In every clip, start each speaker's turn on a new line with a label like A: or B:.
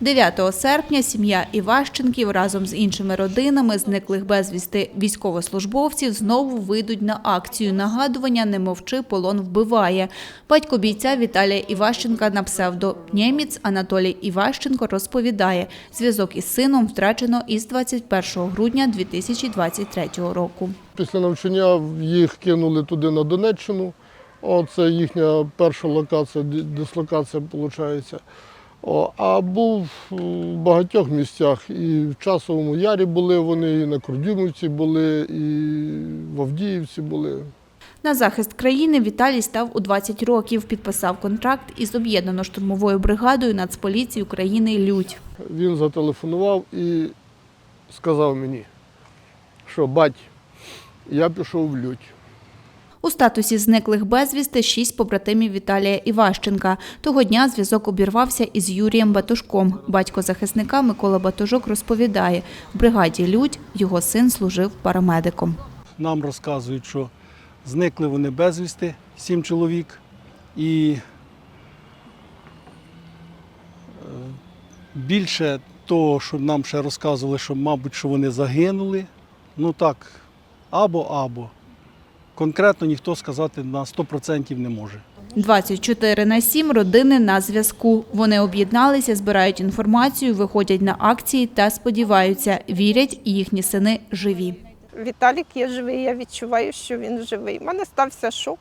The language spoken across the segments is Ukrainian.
A: 9 серпня сім'я Іващенків разом з іншими родинами зниклих безвісти військовослужбовців знову вийдуть на акцію нагадування «Не мовчи, полон вбиває». Батько бійця Віталія Іващенка на псевдо Нєміц Анатолій Іващенко розповідає, зв'язок із сином втрачено із 21 грудня 2023 року.
B: Після навчання їх кинули туди на Донеччину. Це їхня перша локація, дислокація виходить. О, а був в багатьох місцях. І в Часовому Ярі були вони, і на Кордюмівці були, і в Авдіївці були.
A: На захист країни Віталій став у 20 років, підписав контракт із об'єднано-штурмовою бригадою Нацполіції України «Людь».
B: Він зателефонував і сказав мені, що бать, я пішов в лють.
A: У статусі зниклих безвісти шість побратимів Віталія Іващенка. Того дня зв'язок обірвався із Юрієм Батушком. Батько захисника Микола Батужок розповідає, в бригаді «Людь» його син служив парамедиком.
C: Нам розказують, що зникли вони безвісти, сім чоловік. І е, більше того, що нам ще розказували, що, мабуть, що вони загинули. Ну так, або-або. Конкретно ніхто сказати на 100% не може.
A: 24 на 7 родини на зв'язку. Вони об'єдналися, збирають інформацію, виходять на акції та сподіваються, вірять, їхні сини живі.
D: Віталік є живий, я відчуваю, що він живий. У мене стався шок.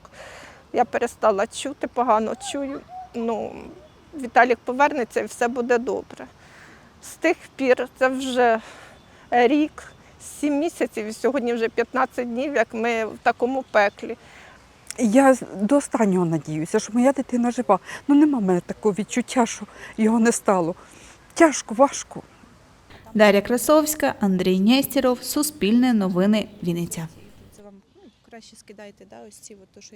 D: Я перестала чути, погано чую. Ну, Віталік повернеться і все буде добре. З тих пір це вже рік, сім місяців, і сьогодні вже 15 днів, як ми в такому пеклі.
E: Я до останнього надіюся, що моя дитина жива. Ну нема в мене такого відчуття, що його не стало. Тяжко, важко.
A: Дар'я Красовська, Андрій Нєстєров, Суспільне новини, Вінниця.
F: Це вам ну, краще скидайте, да, ось ці, от, то, що я